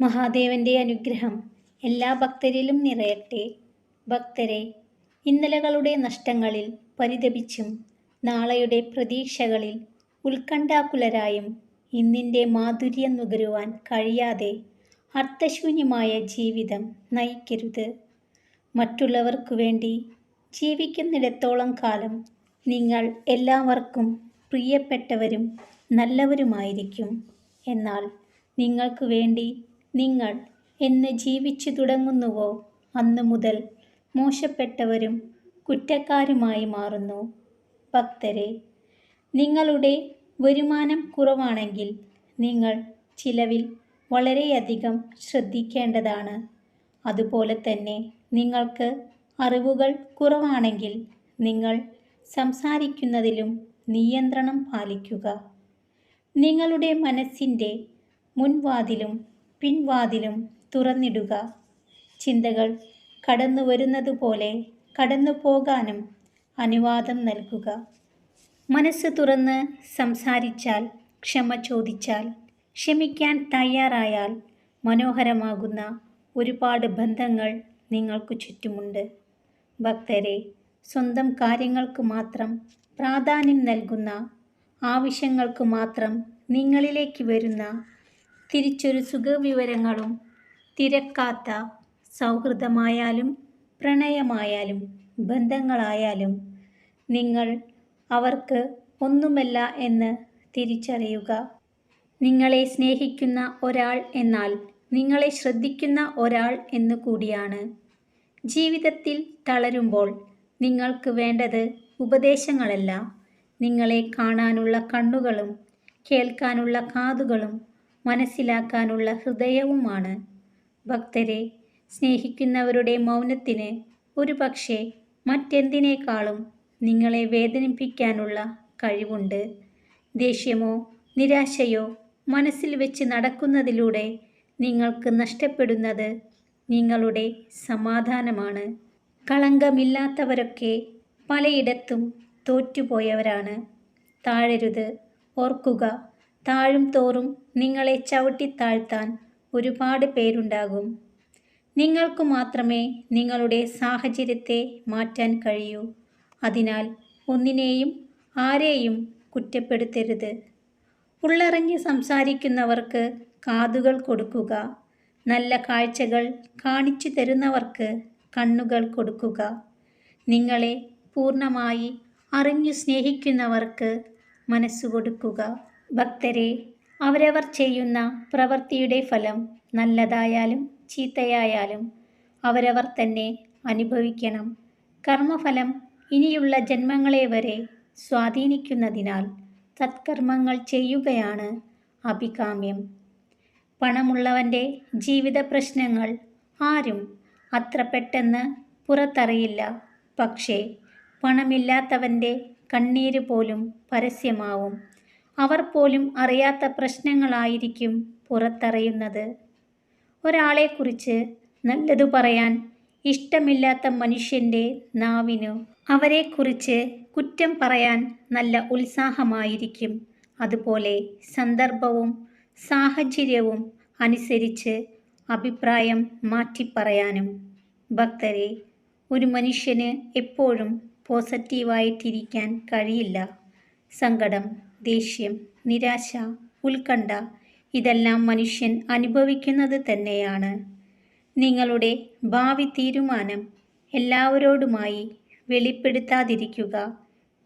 മഹാദേവന്റെ അനുഗ്രഹം എല്ലാ ഭക്തരിലും നിറയട്ടെ. ഭക്തരെ ഇന്നലകളുടെ നഷ്ടങ്ങളിൽ പരിതപിച്ചും നാളെയുടെ പ്രതീക്ഷകളിൽ ഉത്കണ്ഠാകുലരായും ഇന്നിന്റെ മാധുര്യം നുകരുവാൻ കഴിയാതെ അർത്ഥശൂന്യമായ ജീവിതം നയിക്കരുത്. മറ്റുള്ളവർക്കു വേണ്ടി ജീവിക്കുന്നിടത്തോളം കാലം നിങ്ങൾ എല്ലാവർക്കും പ്രിയപ്പെട്ടവരും നല്ലവരുമായിരിക്കും. എന്നാൽ നിങ്ങൾക്ക് വേണ്ടി നിങ്ങൾ എന്ന് ജീവിച്ചു തുടങ്ങുന്നുവോ? അന്നു മുതൽ മോശപ്പെട്ടവരും കുറ്റക്കാരുമായി മാറുന്നു. ഭക്തരെ നിങ്ങളുടെ വരുമാനം കുറവാണെങ്കിൽ നിങ്ങൾ ചിലവിൽ വളരെയധികം ശ്രദ്ധിക്കേണ്ടതാണ്. അതുപോലെ തന്നെ നിങ്ങൾക്ക് അറിവുകൾ കുറവാണെങ്കിൽ നിങ്ങൾ സംസാരിക്കുന്നതിലും നിയന്ത്രണം പാലിക്കുക. നിങ്ങളുടെ മനസ്സിന്റെ മുൻവാതിലും പിൻവാതിലും തുറന്നിടുക. ചിന്തകൾ കടന്നു വരുന്നതുപോലെ കടന്നു പോകാനും അനുവാദം നൽകുക. മനസ്സ് തുറന്ന് സംസാരിച്ചാൽ ക്ഷമ ചോദിച്ചാൽ ക്ഷമിക്കാൻ തയ്യാറായാൽ മനോഹരമാകുന്ന ഒരുപാട് ബന്ധങ്ങൾ നിങ്ങൾക്ക് ചുറ്റുമുണ്ട്. ഭക്തരെ സ്വന്തം കാര്യങ്ങൾക്ക് മാത്രം പ്രാധാന്യം നൽകുന്ന ആവശ്യങ്ങൾക്ക് മാത്രം നിങ്ങളിലേക്ക് വരുന്ന തിരിച്ചൊരു സുഖവിവരങ്ങളും തിരക്കാത്ത സൗഹൃദമായാലും പ്രണയമായാലും ബന്ധങ്ങളായാലും നിങ്ങൾ അവർക്ക് ഒന്നുമല്ല എന്ന് തിരിച്ചറിയുക. നിങ്ങളെ സ്നേഹിക്കുന്ന ഒരാൾ എന്നാൽ നിങ്ങളെ ശ്രദ്ധിക്കുന്ന ഒരാൾ എന്നു കൂടിയാണ്. ജീവിതത്തിൽ തളരുമ്പോൾ നിങ്ങൾക്ക് വേണ്ടത് ഉപദേശങ്ങളല്ല. നിങ്ങളെ കാണാനുള്ള കണ്ണുകളും കേൾക്കാനുള്ള കാതുകളും മനസ്സിലാക്കാനുള്ള ഹൃദയവുമാണ്. ഭക്തരെ സ്നേഹിക്കുന്നവരുടെ മൗനത്തിന് ഒരു പക്ഷേ മറ്റെന്തിനേക്കാളും നിങ്ങളെ വേദനിപ്പിക്കാനുള്ള കഴിവുണ്ട്. ദേഷ്യമോ നിരാശയോ മനസ്സിൽ വെച്ച് നടക്കുന്നതിലൂടെ നിങ്ങൾക്ക് നഷ്ടപ്പെടുന്നത് നിങ്ങളുടെ സമാധാനമാണ്. കളങ്കമില്ലാത്തവരൊക്കെ പലയിടത്തും തോറ്റുപോയവരാണ്. താഴരുത് ഓർക്കുക. താഴും തോറും നിങ്ങളെ ചവിട്ടിത്താഴ്ത്താൻ ഒരുപാട് പേരുണ്ടാകും. നിങ്ങൾക്കു മാത്രമേ നിങ്ങളുടെ സാഹചര്യത്തെ മാറ്റാൻ കഴിയൂ. അതിനാൽ ഒന്നിനെയും ആരെയും കുറ്റപ്പെടുത്തരുത്. ഉള്ളറിഞ്ഞ് സംസാരിക്കുന്നവർക്ക് കാതുകൾ കൊടുക്കുക. നല്ല കാഴ്ചകൾ കാണിച്ചു തരുന്നവർക്ക് കണ്ണുകൾ കൊടുക്കുക. നിങ്ങളെ പൂർണമായി അറിഞ്ഞു സ്നേഹിക്കുന്നവർക്ക് മനസ്സു കൊടുക്കുക. ഭക്തരെ അവരവർ ചെയ്യുന്ന പ്രവൃത്തിയുടെ ഫലം നല്ലതായാലും ചീത്തയായാലും അവരവർ തന്നെ അനുഭവിക്കണം. കർമ്മഫലം ഇനിയുള്ള ജന്മങ്ങളെ വരെ സ്വാധീനിക്കുന്നതിനാൽ സത്കർമ്മങ്ങൾ ചെയ്യുകയാണ് അഭികാമ്യം. പണമുള്ളവന്റെ ജീവിത പ്രശ്നങ്ങൾ ആരും അത്ര പെട്ടെന്ന് പുറത്തറിയില്ല. പക്ഷേ പണമില്ലാത്തവന്റെ കണ്ണീര് പോലും പരസ്യമാവും. അവർ പോലും അറിയാത്ത പ്രശ്നങ്ങളായിരിക്കും പുറത്തറിയുന്നത്. ഒരാളെക്കുറിച്ച് നല്ലതു പറയാൻ ഇഷ്ടമില്ലാത്ത മനുഷ്യന്റെ നാവിനു അവരെക്കുറിച്ച് കുറ്റം പറയാൻ നല്ല ഉത്സാഹമായിരിക്കും. അതുപോലെ സന്ദർഭവും സാഹചര്യവും അനുസരിച്ച് അഭിപ്രായം മാറ്റിപ്പറയാനും. ഭക്തരെ ഒരു മനുഷ്യന് എപ്പോഴും പോസിറ്റീവായിട്ടിരിക്കാൻ കഴിയില്ല. സങ്കടം ദേഷ്യം നിരാശ ഉത്കണ്ഠ ഇതെല്ലാം മനുഷ്യൻ അനുഭവിക്കുന്നത് തന്നെയാണ്. നിങ്ങളുടെ ഭാവി തീരുമാനം എല്ലാവരോടുമായി വെളിപ്പെടുത്താതിരിക്കുക.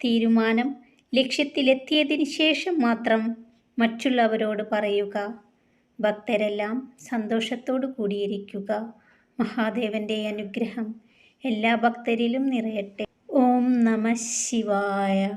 തീരുമാനം ലക്ഷ്യത്തിലെത്തിയതിന് ശേഷം മാത്രം മറ്റുള്ളവരോട് പറയുക. ഭക്തരെല്ലാം സന്തോഷത്തോടു കൂടിയിരിക്കുക. മഹാദേവന്റെ അനുഗ്രഹം എല്ലാ ഭക്തരിലും നിറയട്ടെ. ഓം നമ ശിവായ.